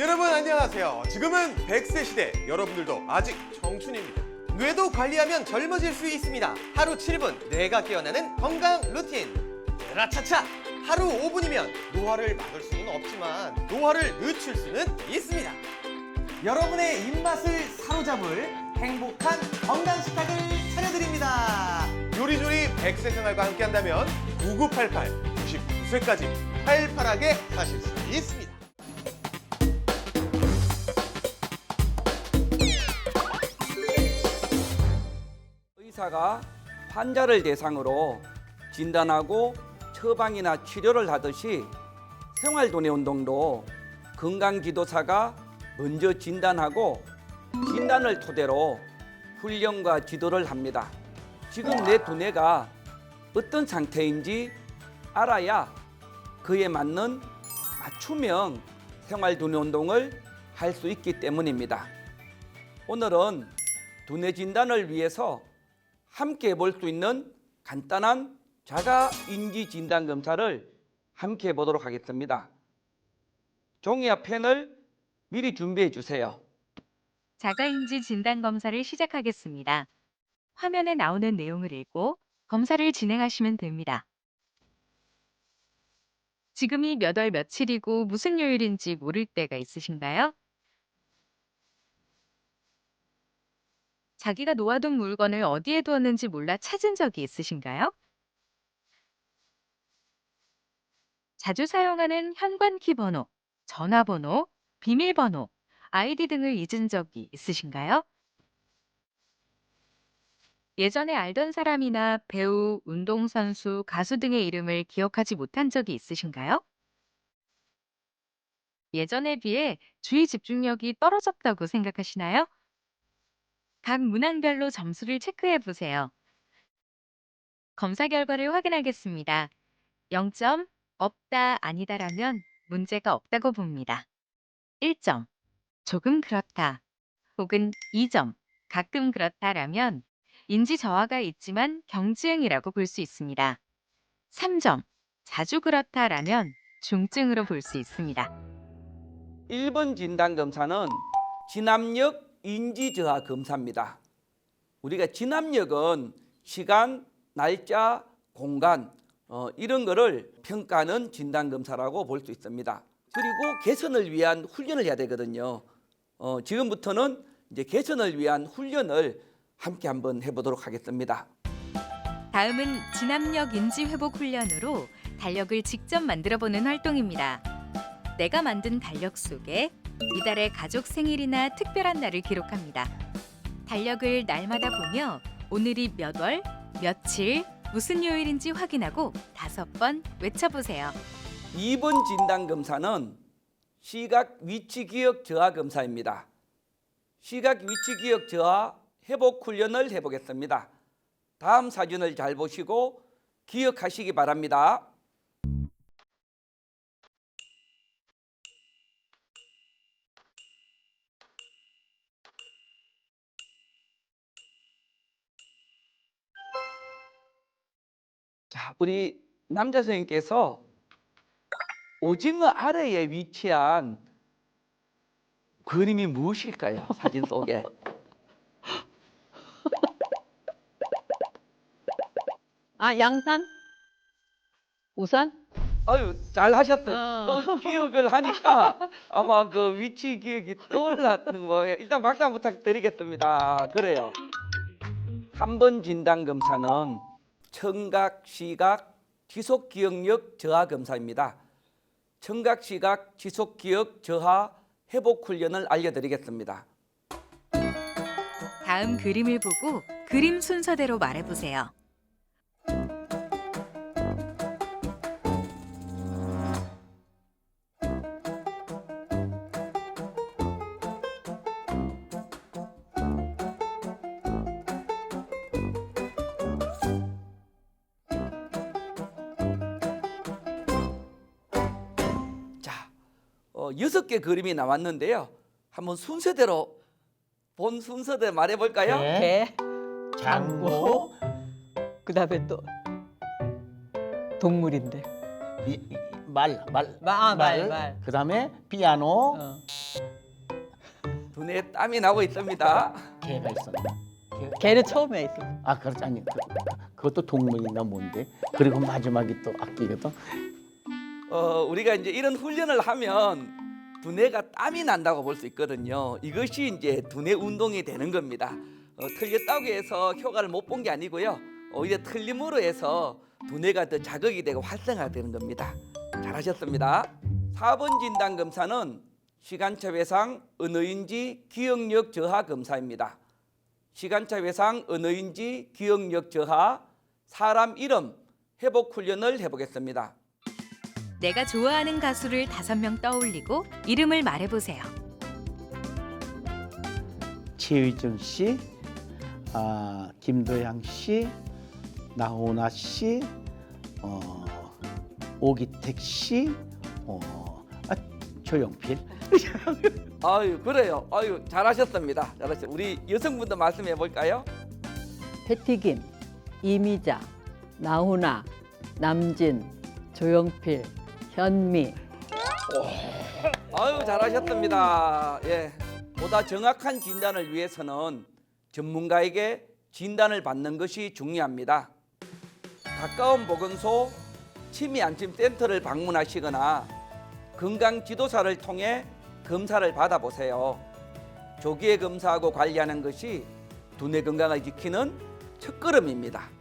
여러분 안녕하세요. 지금은 100세 시대. 여러분들도 아직 청춘입니다. 뇌도 관리하면 젊어질 수 있습니다. 하루 7분 뇌가 깨어나는 건강 루틴. 라차차! 하루 5분이면 노화를 막을 수는 없지만 노화를 늦출 수는 있습니다. 여러분의 입맛을 사로잡을 행복한 건강 식탁을 차려드립니다. 요리조리 100세 생활과 함께한다면 9988, 99세까지 팔팔하게 사실 수 있습니다. 의사가 환자를 대상으로 진단하고 처방이나 치료를 하듯이 생활도내 운동도 건강 지도사가 먼저 진단하고 진단을 토대로 훈련과 지도를 합니다. 지금 내 두뇌가 어떤 상태인지 알아야 그에 맞는 맞춤형 생활도내 운동을 할 수 있기 때문입니다. 오늘은 두뇌 진단을 위해서 함께 볼 수 있는 간단한 자가 인지 진단 검사를 함께 해 보도록 하겠습니다. 종이와 펜을 미리 준비해 주세요. 자가인지 진단 검사를 시작하겠습니다. 화면에 나오는 내용을 읽고 검사를 진행하시면 됩니다. 지금이 몇 월 며칠이고 무슨 요일인지 모를 때가 있으신가요? 자기가 놓아둔 물건을 어디에 두었는지 몰라 찾은 적이 있으신가요? 자주 사용하는 현관키 번호, 전화번호, 비밀번호, 아이디 등을 잊은 적이 있으신가요? 예전에 알던 사람이나 배우, 운동선수, 가수 등의 이름을 기억하지 못한 적이 있으신가요? 예전에 비해 주의 집중력이 떨어졌다고 생각하시나요? 각 문항별로 점수를 체크해 보세요. 검사 결과를 확인하겠습니다. 0점, 없다, 아니다라면 문제가 없다고 봅니다. 1점, 조금 그렇다. 혹은 2점, 가끔 그렇다라면 인지 저하가 있지만 경증이라고 볼 수 있습니다. 3점, 자주 그렇다라면 중증으로 볼 수 있습니다. 1번 진단 검사는 진압력 인지 저하 검사입니다. 우리가 진압력은 시간, 날짜, 공간 어, 이런 거를 평가하는 진단 검사라고 볼 수 있습니다. 그리고 개선을 위한 훈련을 해야 되거든요. 어, 지금부터는 이제 개선을 위한 훈련을 함께 한번 해보도록 하겠습니다. 다음은 진압력 인지 회복 훈련으로 달력을 직접 만들어 보는 활동입니다. 내가 만든 달력 속에 이달의 가족 생일이나 특별한 날을 기록합니다. 달력을 날마다 보며 오늘이 몇 월, 며칠, 무슨 요일인지 확인하고 다섯 번 외쳐보세요. 2번 진단 검사는 시각 위치 기억 저하 검사입니다. 시각 위치 기억 저하 회복 훈련을 해보겠습니다. 다음 사진을 잘 보시고 기억하시기 바랍니다. 우리 남자 선생님께서 오징어 아래에 위치한 그림이 무엇일까요? 사진 속에. 아, 양산? 우산? 아유, 잘 하셨어요. 어. 또 기억을 하니까 아마 그 위치 기억이 떠올랐는 거예요. 일단 박수 한번 부탁드리겠습니다. 그래요. 3번 진단 검사는 청각, 시각, 지속 기억력 저하 검사입니다. 청각, 시각, 지속 기억 저하 회복 훈련을 알려드리겠습니다. 다음 그림을 보고 그림 순서대로 말해보세요. 여섯 개 그림이 나왔는데요. 한번 순서대로 본 순서대로 말해볼까요? 개, 장고 그 다음에 또 동물인데. 이- 이- 말, 말, 마- 아, 말, 말. 그다음에 피아노, 어. 두뇌에 땀이 나고 있습니다. 개가 있었나? 개. 걔는 처음에 있어. 아, 그렇지 아니. 그, 그것도 동물인가 뭔데? 그리고 마지막이 또 악기거든. 어, 우리가 이제 이런 훈련을 하면 두뇌가 땀이 난다고 볼 수 있거든요. 이것이 이제 두뇌 운동이 되는 겁니다. 어, 틀렸다고 해서 효과를 못 본 게 아니고요. 오히려 틀림으로 해서 두뇌가 더 자극이 되고 활성화되는 겁니다. 잘하셨습니다. 4번 진단 검사는 시간차 외상 언어인지 기억력 저하 검사입니다. 시간차 외상 언어인지 기억력 저하 사람 이름 회복 훈련을 해보겠습니다. 내가 좋아하는 가수를 다섯 명 떠올리고 이름을 말해보세요. 최의정 씨, 아, 김도양 씨, 나훈아 씨, 어, 오기택 씨, 어, 아, 조용필. 아유 그래요. 아유 잘하셨습니다. 잘하셨. 우리 여성분도 말씀해 볼까요? 패티김, 이미자, 나훈아, 남진, 조영필, 현미. 아유 잘하셨습니다. 예. 보다 정확한 진단을 위해서는 전문가에게 진단을 받는 것이 중요합니다. 가까운 보건소 치매 안심 센터를 방문하시거나 건강 지도사를 통해 검사를 받아보세요. 조기에 검사하고 관리하는 것이 두뇌 건강을 지키는 첫걸음입니다.